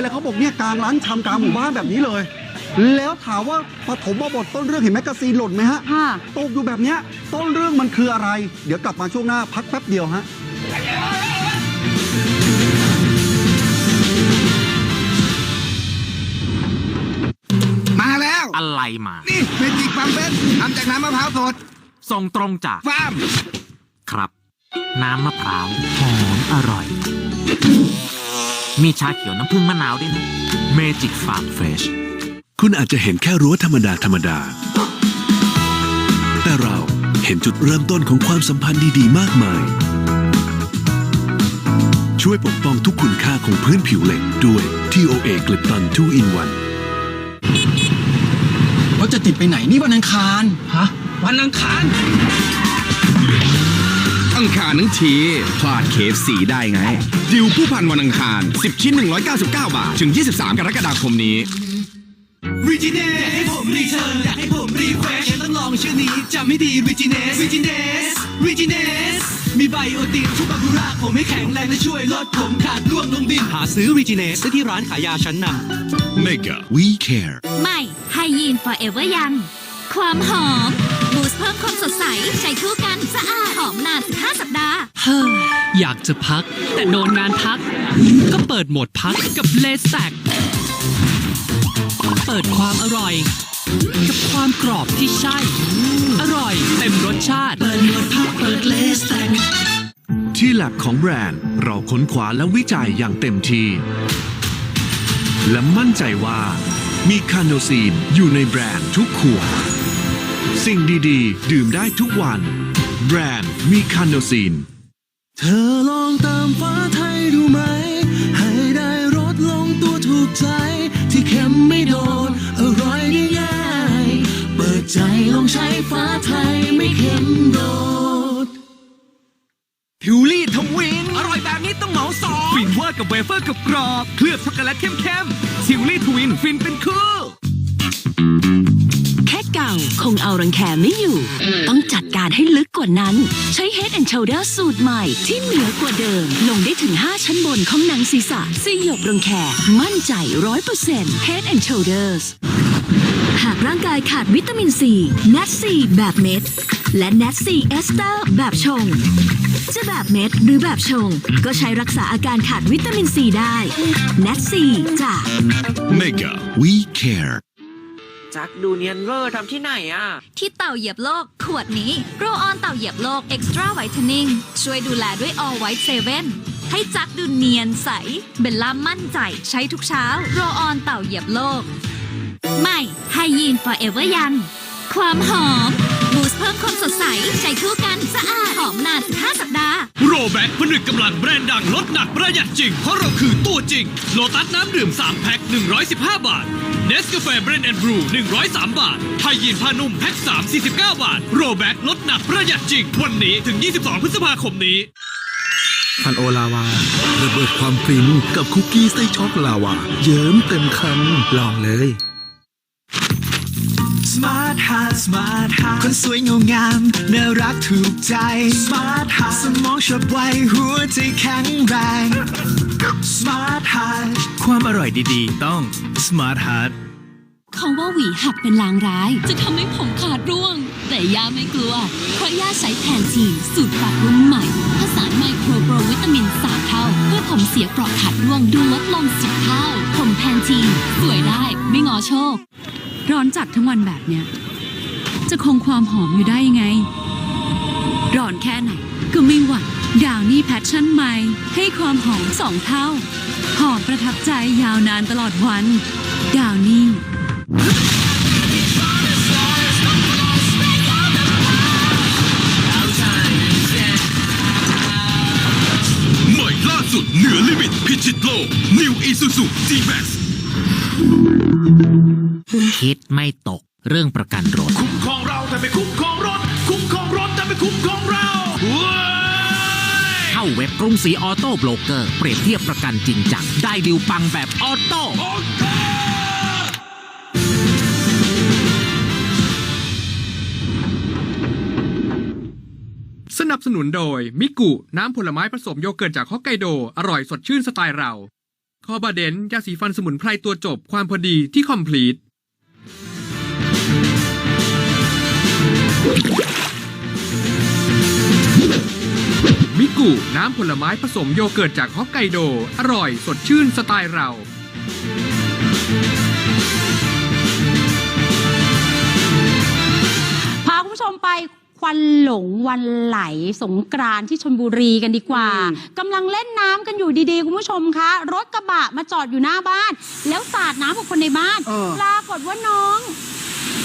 แล้วเขาบอกเนี่ยกลางร้านชำกลางหมู่บ้านแบบนี้เลย แล้วถามว่าปฐมบทต้นเรื่องเห็นแมกกาซีนหล่นไหมฮะค่ะ ตกอยู่แบบเนี้ยต้นเรื่องมันคืออะไร เดี๋ยวกลับมาช่วงหน้าพักแป๊บเดียวฮะมาแล้ว อะไรมา นี่เมจิกปั๊มเบนทำจากน้ำมะพร้าวสดส่งตรงจากฟาร์ม ครับ น้ำมะพร้าวหอมอร่อย มีชาเขียวน้ำผึ้งมะนาวด้วยนะ Magic Farm Fresh คุณอาจจะเห็นแค่รั้วธรรมดาธรรมดา แต่เราเห็นจุดเริ่มต้นของความสัมพันธ์ดีๆ มากมาย ช่วยปกป้องทุกคุณค่าของพื้นผิวเหล็กด้วย TOA กลิปตัน2 in 1รถจะติดไปไหนนี่วันอังคาร ฮะ วันอังคาร อังคารทั้งทีพลาดเคฟสีได้ไง ดิวผู้พันวันอังคาร 10 ชิ้น 199 บาท ถึง 23 กรกฎาคมนี้ริจิเนสให้ผมรีเทิร์นอยากให้ผมรีเฟรชต้องลองชื่อนี้จำไม่ดีริจิเนสริจิเนสริจิเนสมีไบโอติกทุกบากุระผมให้แข็งแรงและช่วยลดผมขาดร่วงลงดิน หาซื้อริจิเนสได้ที่ร้านขายยาชั้นนำ Mega We Care ใหม่ไฮยีน forever ยัง ความหอม บูสต์เพิ่มความสดใส ใช้คู่กันสะอาดหอมนาน15สัปดาห์ เฮ้ยอยากจะพัก แต่โดนงานพัก ก็เปิดโหมดพักกับเลสแตกเปิดความอร่อย กับความกรอบที่ใช่ อร่อยเต็มรสชาติ เปิดโหมดพักเปิดเลสแตกที่แลบของแบรนด์ เราค้นคว้าและวิจัยอย่างเต็มที่ และมั่นใจว่า มีคาโนซีนอยู่ในแบรนด์ทุกขวด สิ่งดีๆ ดื่มได้ทุกวัน แบรนด์มีคาโนซีน เธอลองเติมฟ้าไทยดูไหม ให้ได้รสลงตัวถูกใจ ที่เค็มไม่โดน อร่อยได้ง่าย เปิดใจลองใช้ฟ้าไทยไม่เค็มโดดทิวลี่ทวิน อร่อยแบบนี้ต้องเหมาสองฟินเวอร์กับเวเฟอร์กับกรอบ เคลือบช็อกโกแลตเข้มๆทิวลี่ทวินฟินเป็นคู่แค่เก่าคงเอารังแคไม่อยู่ ต้องจัดการให้ลึกกว่านั้น ใช้ Head and Shoulder สูตรใหม่ที่เหนือกว่าเดิม ลงได้ถึง 5 ชั้นบนของหนังศีรษะสยบรังแคมั่นใจ 100% Head and Shoulders หากร่างกายขาดวิตามินซีแนทซีแบบเม็ด และแนทซีเอสเตอร์แบบชง จะแบบเม็ดหรือแบบชง ก็ใช้รักษาอาการขาดวิตามินซีได้แนทซีจาก Mega We Care จักดูเนียนเวอร์ทำที่ไหนอะ ที่เต่าเหยียบโลก ขวดนี้โรออนเต่าเหยียบโลก Extra Whitening ช่วยดูแลด้วย All White 7 ให้จักดูเนียนใส เบลล่ามั่นใจใช้ทุกเช้า โรออนเต่าเหยียบโลก ใหม่ไฮยีน forever ยัง ความหอม บูสเพิ่มความสดใส ใช้คู่กันสะอาดหอมนาน15สัปดาห์ แบ็กผนึกกำลังแบรนด์ดังลดหนักประหยัดจริง เพราะเราคือตัวจริง โลตัสน้ำดื่ม 3 แพ็ค 115 บาทเนสกาแฟเบรนด์แอนด์บรู103 บาท ไทยยีนผ้านุ่มแพ็ค 3 49 บาท โรแบ็กลดหนักประหยัดจริง วันนี้ถึง 22 พฤษภาคมนี้พันโอลาวา ระเบิดความฟินกับคุกกี้ไส้ช็อกลาวา เยิ้มเต็มคำลองเลย Smart Heart Smart Heart คนสวยเงางามน่ารักถูกใจ Smart Heart สมองฉับไวหัวใจแข็งแรง Smart Heart ความอร่อยดีๆ ต้อง Smart Heart เขาว่าหวีหักเป็นลางร้าย จะทำให้ผมขาดร่วง แต่ย่าไม่กลัว เพราะย่าใช้แทนทีสูตรปรับรุ่นใหม่ผสานไมโครโปรวิตามิน 3 เท่า เพื่อผมเสียเปราะขาดร่วงดูลดลง10เท่า ผมแพนทีนสวยได้ไม่งอโชค ร้อนจัดทั้งวันแบบเนี้ย จะคงความหอมอยู่ได้ยังไง ร้อนแค่ไหนก็ไม่หวั่นดาวนี่แพชชั่นใหม่ ให้ความหอมสองเท่า หอมประทับใจยาวนานตลอดวัน ดาวนี่ใหม่ล่าสุดเหนือลิมิตพิชิตโลก New Isuzu G-Max คิดไม่ตกเรื่องประกันรถ คุ้มครองเราแต่ไม่คุ้มครองรถ คุ้มครองรถแต่ไม่คุ้มครองเราเว้ยเข้าเว็บกรุงศรีออโต้โบรกเกอร์เปรียบเทียบประกันจริงจังได้ดิวปังแบบออโต้สนับสนุนโดย มิกุ น้ำผลไม้ผสมโยเกิร์ตจากฮอกไกโด อร่อยสดชื่นสไตล์เรา คอบาเดนยาสีฟันสมุนไพรตัวจบความพอดีที่คอมพลีท มิกุน้ำผลไม้ผสมโยเกิร์ตจากฮอกไกโด อร่อยสดชื่นสไตล์เรา พาคุณผู้ชมไปควันหลงวันไหลสงกรานต์ที่ชนบุรีกันดีกว่า กำลังเล่นน้ำกันอยู่ดีๆ คุณผู้ชมคะ รถกระบะมาจอดอยู่หน้าบ้าน แล้วสาดน้ำกับคนในบ้าน เออ ปรากฏว่าน้อง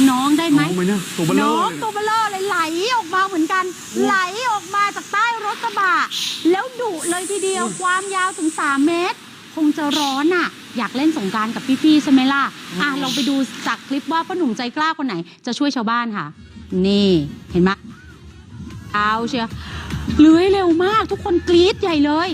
น้องได้ไหมน้องไหมเนี่ยตัวเบลเลอน้องร์เลย ตัวเบลเลอร์เลยไหลออกมาเหมือนกัน ไหลออกมาจากใต้รถกระบะแล้วดุเลยทีเดียวความยาวถึง 3 เมตร คงจะร้อนอะ อยากเล่นสงกรารกับพี่ๆใช่ไหมล่ะอะลองไปดูจากคลิปว่าพ่อหนุ่มใจกล้าคนไหน จะช่วยชาวบ้านค่ะ นี่เห็นไหมเอาเชียวเลื้อยเร็วมากทุกคนกรี๊ดใหญ่เลย